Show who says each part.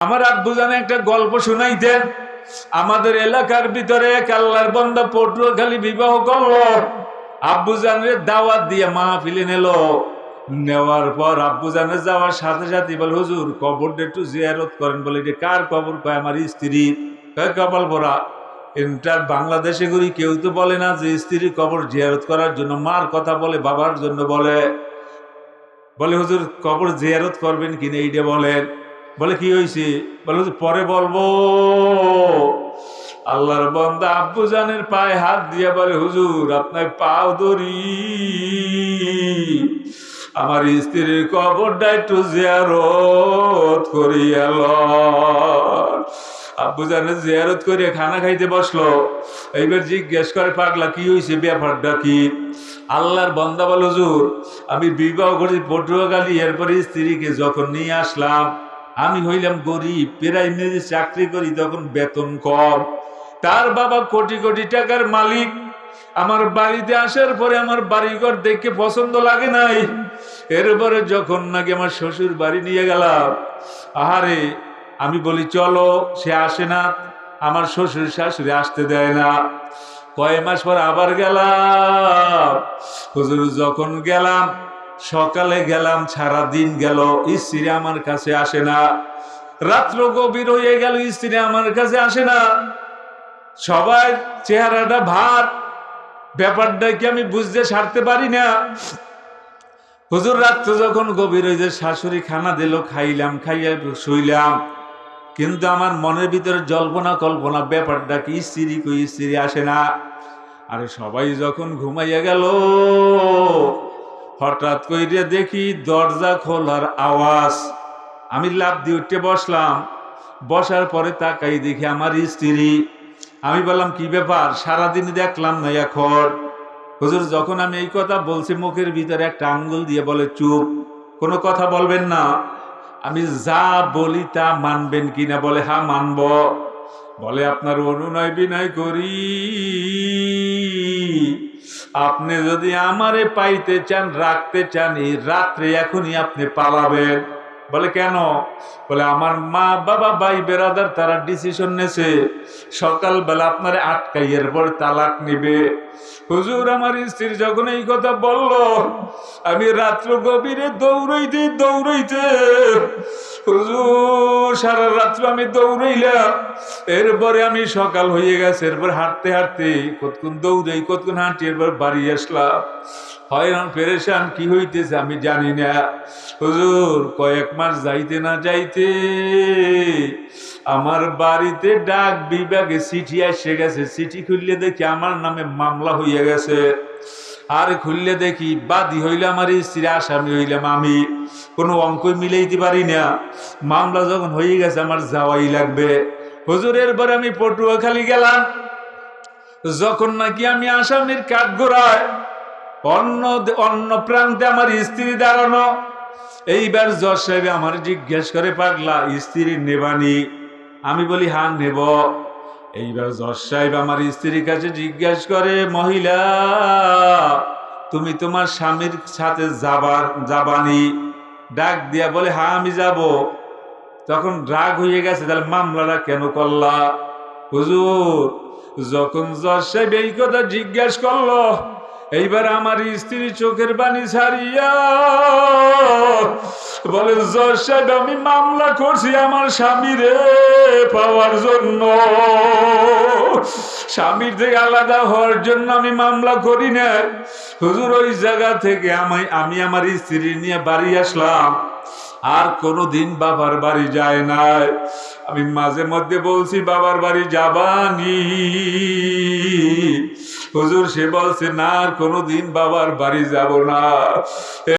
Speaker 1: আমার আব্বু জানে একটা গল্প শুনাইতেন আমাদের এলাকার ভিতরে এক আল্লাহর বন্দা পটুয়াখালী বিবাহ করল। আব্বু জানের দাওয়াত দিয়ে মা মাহফিলে নিল নেওয়ার পর আব্বু জানের যাওয়ার সাথে সাথে বলে, হুজুর, কবরটা একটু জিয়ারত করেন বলে, এটা কার কবর? কয়, আমার স্ত্রী। কয়, কপাল ভরা ইন্টার বাংলাদেশে ঘুরি কেউ তো বলে না যে স্ত্রীর কবর জিয়ারত করার জন্য, মার কথা বলে, বাবার জন্য বলে। বলে, হুজুর, কবর জিয়ারত করবেন কিনা, এইটা বলেন। বলে কি হয়েছে? বলে পরে বলব। আল্লাহর বন্দা আব্বু জানের পায়ে হাত দিয়ে বলে, হুজুর, আপনার পাও ধরি। আমার স্ত্রীর কবরটা একটু জিয়ারত করিয়া। আব্বু জানে জিয়ারত করে খানা খাইতে বসল। এইবার জিজ্ঞেস করে, পাগলা, কি হয়েছে ব্যাপারটা কি? আল্লাহর বন্দা বল, হুজুর, আমি বিবাহ করি পটুয়াখালী। এরপরে স্ত্রীকে যখন নিয়ে আসলাম আমি হইলাম গরিব প্রাইমারি চাকরি করি, তখন বেতন কম। তার বাবা কোটি কোটি টাকার মালিক। আমার বাড়িতে আসার পরে আমার বাড়িঘর দেখে পছন্দ লাগে নাই। এরপরে যখন নাকি আমার শ্বশুর বাড়ি নিয়ে গেলাম, আহারে, আমি বলি, চলো, সে আসে না, আমার শ্বশুর শাশুড়ি আসতে দেয় না। কয় মাস পর আবার গেলাম। হুজুর, যখন গেলাম সকালে গেলাম সারা দিন গেল, স্ত্রী আমার কাছে আসে না। রাত্র গভীর হয়ে গেল, স্ত্রী আমার কাছে আসে না। সবাই চেহারাটা ভার। ব্যাপারটা কি আমি বুঝতে সারতে পারি না? হুজুর, রাত্র যখন গভীর হয়ে যায় শাশুড়ি খানা দিল, খাইলাম, খাইয়া শুইলাম। কিন্তু আমার মনের ভিতরে জল্পনা কল্পনা, ব্যাপারটা কি, স্ত্রী কই, স্ত্রী আসে না। আরে সবাই যখন ঘুমাইয়া গেল হঠাৎ কইরে দেখি দরজা খোলার আওয়াজ। আমি লাভ দিয়ে উঠে বসলাম। বসার পরে তাকাই দেখি আমার স্ত্রী। আমি বললাম, কি ব্যাপার? সারাদিন দেখলাম না এখন। হুজুর, যখন আমি এই কথা বলছি, মুখের ভিতরে একটা আঙ্গুল দিয়ে বলে, চুপ, কোনো কথা বলবেন না। আমি যা বলি তা মানবেন কিনা বলে হা মানব। বলে, আপনার অনুনয় বিনয় করি। আপনি যদি আমারে পাইতে চান রাখতে চান এই রাত্রে এখনই আপনি পালাবেন। বলে, কেন? বলে, আমার মা, বাবা, ভাই, বেরাদার, তারা ডিসিশন নেছে সকালবেলা আপনার আটকাই, এরপর তালাক নিবে। হুজুর আমার স্ত্রী যখন এই কথা বলল, আমি রাত্র গভীরে দৌড়াইতে দৌড়াইতে, হুজুর, সারা রাত্র আমি দৌড়াইলাম। এরপরে আমি সকাল হয়ে গেছে, এরপর হাঁটতে হাঁটতে, কতক্ষণ দৌড়াই, কতক্ষণ হাঁটি, এরপর বাড়ি আসলাম। হয়রান, পেরেশান, কি হইতেছে আমি জানি না। হুজুর, কয়েক মাস যাইতে না যাইতে, আমার বাড়িতে ডাক বিভাগে চিঠি এসে গেছে। চিঠি খুললে দেখি আমার নামে মামলা হইয়া গেছে। আর খুললে দেখি বাদী হইলে আমার স্ত্রী, আসামি হইলাম আমি। কোনো অঙ্ক মিলাইতে পারি না। মামলা যখন হয়ে গেছে আমার যাওয়াই লাগবে। হুজুরের পরে আমি পটুয়াখালী গেলাম। যখন নাকি আমি আসামির কাঠ গোড়ায় অন্য অন্য প্রান্তে আমার স্ত্রী দাঁড়ানো এইবার জজ সাহেব আমার জিজ্ঞেস করে, পাগলা, স্ত্রী নেবানি আমি বলি হ্যাঁ নেব। এইবার জজ সাহেব আমার স্ত্রীর কাছে জিজ্ঞেস করে, মহিলা, তুমি তোমার স্বামীর সাথে যাবার যাবানি ডাক দিয়া বলে হ্যাঁ আমি যাব। তখন রাগ হয়ে গেছে, তাহলে মামলাটা কেন করলা? হুজুর, যখন জজ সাহেব এই কথা জিজ্ঞেস করল এইবার আমার স্ত্রী চোখের বাণী ছাড়িয়া বলে জজ সাহেব, আমি মামলা করছি আমার স্বামীরে পাওয়ার জন্য। স্বামীর থেকে আলাদা হওয়ার জন্য আমি মামলা করি না হুজুর, ওই জায়গা থেকে আমি আমি আমার স্ত্রী নিয়ে বাড়ি আসলাম। আর কোনো কোনোদিন বাবার বাড়ি যায় নাই। আমি মাঝে মধ্যে বলছি, বাবার বাড়ি যাবানি। হুজুর সে বলছে, না, আর কোনোদিন বাবার বাড়ি যাব না।